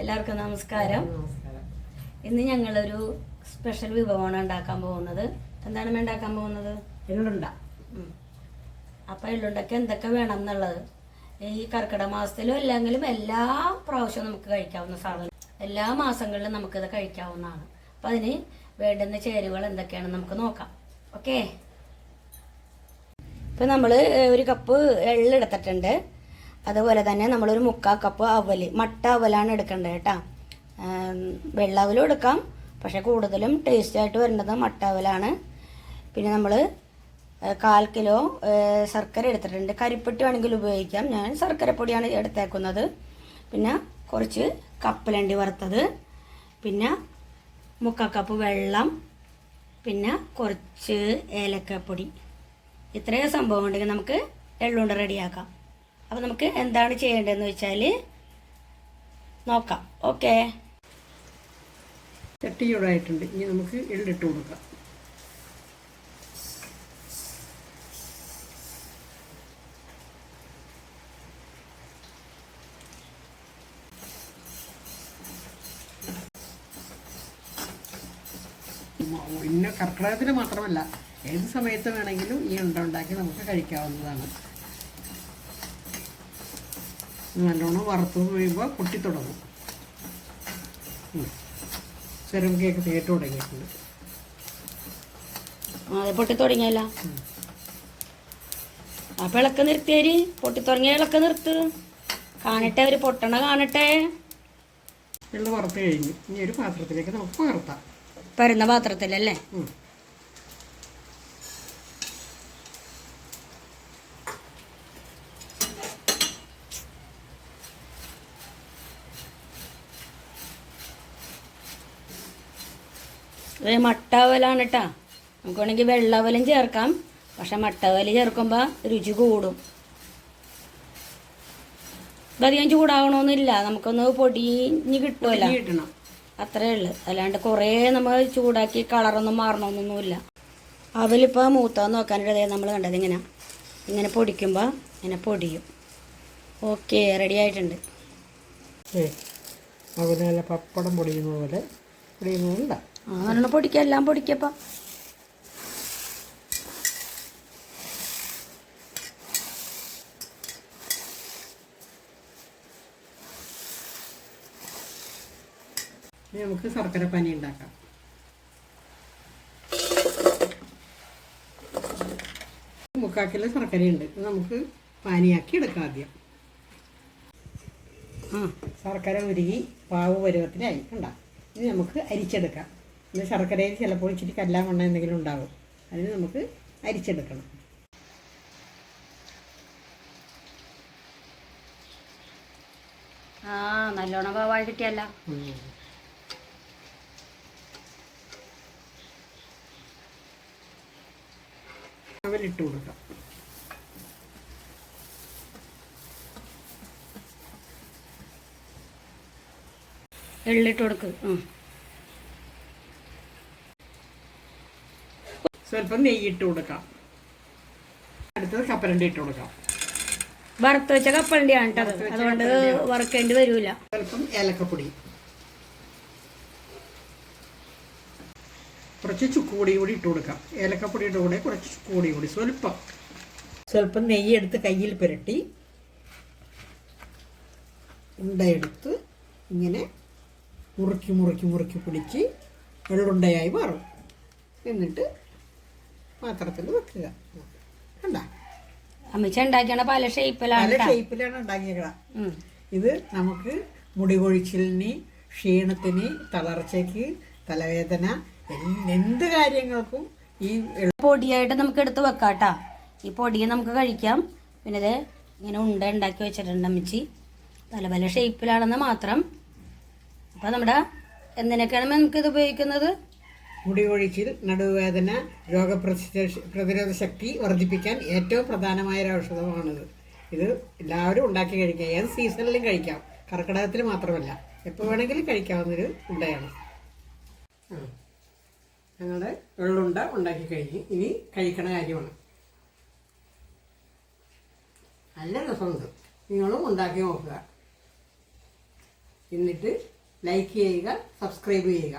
എല്ലാവർക്കും നമസ്കാരം. ഇന്ന് ഞങ്ങളൊരു സ്പെഷ്യൽ വിഭവമാണ് ഉണ്ടാക്കാൻ പോകുന്നത്. എന്താണ് ഉണ്ടാക്കാൻ പോകുന്നത്? എള്ളുണ്ട. അപ്പൊ എള്ളുണ്ടൊക്കെ എന്തൊക്കെ വേണം എന്നുള്ളത്. ഈ കർക്കിടക മാസത്തിലും അല്ലെങ്കിലും എല്ലാ പ്രാവശ്യവും നമുക്ക് കഴിക്കാവുന്ന സാധനം. എല്ലാ മാസങ്ങളിലും നമുക്ക് നമുക്കിത് കഴിക്കാവുന്നതാണ്. അപ്പൊ അതിന് വേണ്ടുന്ന ചേരുവകൾ എന്തൊക്കെയാണെന്ന് നമുക്ക് നോക്കാം. ഓക്കേ? ഇപ്പൊ നമ്മൾ ഒരു കപ്പ് എള്ള് എടുത്തിട്ടുണ്ട്. അതുപോലെ തന്നെ നമ്മളൊരു മുക്കാൽ കപ്പ് അവൽ മട്ട അവലാണ് എടുക്കേണ്ടത് കേട്ടോ വെള്ള അവലും എടുക്കാം. പക്ഷെ കൂടുതലും ടേസ്റ്റ് ആയിട്ട് വരുന്നത് മട്ട അവലാണ്. പിന്നെ നമ്മൾ കാൽ കിലോ ശർക്കര എടുത്തിട്ടുണ്ട്. കരിപ്പെട്ടി വേണമെങ്കിൽ ഉപയോഗിക്കാം. ഞാൻ ശർക്കര പൊടിയാണ് എടുത്തേക്കുന്നത്. പിന്നെ കുറച്ച് കപ്പലണ്ടി വറുത്തത്. പിന്നെ മുക്കാൽ കപ്പ് വെള്ളം. പിന്നെ കുറച്ച് ഏലക്കപ്പൊടി. ഇത്രയും സംഭവം ഉണ്ടെങ്കിൽ നമുക്ക് എള്ളുകൊണ്ട് റെഡിയാക്കാം. അപ്പോൾ നമുക്ക് എന്താണ് ചെയ്യേണ്ടതെന്ന് വെച്ചാൽ നോക്കാം. ഓക്കെ. ചട്ടി ചൂടായിട്ടുണ്ട്. ഇനി നമുക്ക് എള്ളിട്ട് കൊടുക്കാം. ഇന്ന കർക്കിടകത്തിന് മാത്രമല്ല ഏത് സമയത്ത് വേണമെങ്കിലും ഈ ഉണ്ട ഉണ്ടാക്കി നമുക്ക് കഴിക്കാവുന്നതാണ്. നല്ലോണം വറുത്ത് കഴിയുമ്പോൾ പൊട്ടിത്തുടങ്ങും ചെറുകിയൊക്കെ തേട്ട് തുടങ്ങിയിട്ടുണ്ട്. അതെ പൊട്ടി തുടങ്ങിയല്ല. അപ്പം ഇളക്ക നിർത്തിയേര് പൊട്ടി തുടങ്ങിയ ഇളക്ക നിർത്ത്. കാണട്ടെ അവർ പൊട്ടണ കാണട്ടെ. വെള്ളം വറുത്ത് കഴിഞ്ഞു. ഇനി ഒരു പാത്രത്തിലേക്ക് നമുക്ക് പകർത്താം. പരുന്ന പാത്രത്തിലല്ലേ? ഇത് മട്ടവലാണ് കേട്ടാ നമുക്ക് വേണമെങ്കിൽ വെള്ളവലും ചേർക്കാം. പക്ഷെ മട്ടവൽ ചേർക്കുമ്പോൾ രുചി കൂടും. ഇതധികം ചൂടാവണമെന്നില്ല നമുക്കൊന്ന് പൊടിഞ്ഞ് കിട്ടുമല്ല അത്രേ ഉള്ളു. അല്ലാണ്ട് കുറേ നമ്മൾ ചൂടാക്കി കളറൊന്നും മാറണമെന്നൊന്നുമില്ല അവലിപ്പോൾ മൂത്താന്ന് നോക്കാനുള്ളതേ നമ്മൾ കണ്ടത് ഇങ്ങനെ. ഇങ്ങനെ പൊടിക്കുമ്പോൾ ഇങ്ങനെ പൊടിയും. ഓക്കെ റെഡി ആയിട്ടുണ്ട്. പപ്പടം പൊടിയുന്ന പോലെ പൊടിയുന്നതുണ്ട് ഉണ്ട് പൊടിക്കുക എല്ലാം പൊടിക്കപ്പം. ഇനി നമുക്ക് ശർക്കര പനി ഉണ്ടാക്കാം. മുക്കാൽ കിലോ ശർക്കരയുണ്ട് നമുക്ക് പാനിയാക്കി എടുക്കാം ആദ്യം. ആ ശർക്കര ഉരുകി പാവ് പരുവത്തിനായി. കണ്ട? ഇനി നമുക്ക് അരിച്ചെടുക്കാം. ഇത് ശർക്കരയിൽ ചിലപ്പോൾ ഇച്ചിരി കല്ലാൻ മണ്ണ എന്തെങ്കിലും ഉണ്ടാവും. അതിന് നമുക്ക് അരിച്ചെടുക്കണം. ആ നല്ലോണം പാവായി കിട്ടിയല്ല. ഇട്ടു അവലിട്ട് കൊടുക്കാം. എള്ളിട്ട് കൊടുക്ക്. സ്വല്പം നെയ്യിട്ട് കൊടുക്കാം. അടുത്തത് കപ്പലണ്ടി ഇട്ട് കൊടുക്കാം. വറുത്ത് വെച്ച കപ്പലണ്ടിയാണ് കേട്ടത് അതുകൊണ്ട് വറുക്കേണ്ടി വരൂല. സ്വല്പം ഏലക്കപ്പൊടി. കുറച്ച് ചുക്കുപൊടി കൂടി ഇട്ട് കൊടുക്കാം. ഏലക്കപ്പൊടിയുടെ കൂടെ കുറച്ച് ചുക്കുപൊടി കൂടി സ്വല്പം. സ്വല്പം നെയ്യ് എടുത്ത് കയ്യിൽ പുരട്ടി. ഉണ്ടയെടുത്ത് ഇങ്ങനെ മുറുക്കി മുറുക്കി മുറുക്കി പിടിച്ച് വെള്ളുണ്ടയായി മാറും. എന്നിട്ട് പാത്രത്തിൽ വെക്കുക. കണ്ട? അമ്മച്ച ഉണ്ടാക്കിയാണ് പല ഷേപ്പിലാണ് പല. ഷേപ്പിലാണ് ഉണ്ടാക്കിയേക്കണം ഉം. ഇത് നമുക്ക് മുടി കൊഴിച്ചിലിന് ക്ഷീണത്തിന് തളർച്ചയ്ക്ക് തലവേദന എന്ത് കാര്യങ്ങൾക്കും ഈ പൊടിയായിട്ട് നമുക്ക് എടുത്ത് വെക്കാട്ടാ ഈ പൊടിയെ നമുക്ക് കഴിക്കാം. പിന്നെ ഇത് ഇങ്ങനെ ഉണ്ട ഉണ്ടാക്കി വെച്ചിട്ടുണ്ട് അമ്മച്ചി. പല പല ഷേപ്പിലാണെന്ന് മാത്രം അപ്പോൾ നമ്മുടെ എന്തിനൊക്കെയാണ് നമുക്കിത് ഉപയോഗിക്കുന്നത്? മുടി കൊഴിച്ചിൽ നടുവേദന രോഗപ്രതിരോധ പ്രതിരോധ ശക്തി വർദ്ധിപ്പിക്കാൻ ഏറ്റവും പ്രധാനമായ ഒരു ഔഷധമാണിത്. ഇത് എല്ലാവരും ഉണ്ടാക്കി കഴിക്കാം. ഏത് സീസണിലും കഴിക്കാം. കർക്കിടകത്തിൽ മാത്രമല്ല. എപ്പോൾ വേണമെങ്കിലും കഴിക്കാവുന്നൊരു ഉണ്ടയാണ്. ഞങ്ങളുടെ വെള്ളുണ്ട ഉണ്ടാക്കി കഴിഞ്ഞ് ഇനി കഴിക്കണ കാര്യമാണ്. നല്ല രസമുണ്ട്. നിങ്ങളും ഉണ്ടാക്കി നോക്കുക. എന്നിട്ട് ലൈക്ക് ചെയ്യുക സബ്സ്ക്രൈബ് ചെയ്യുക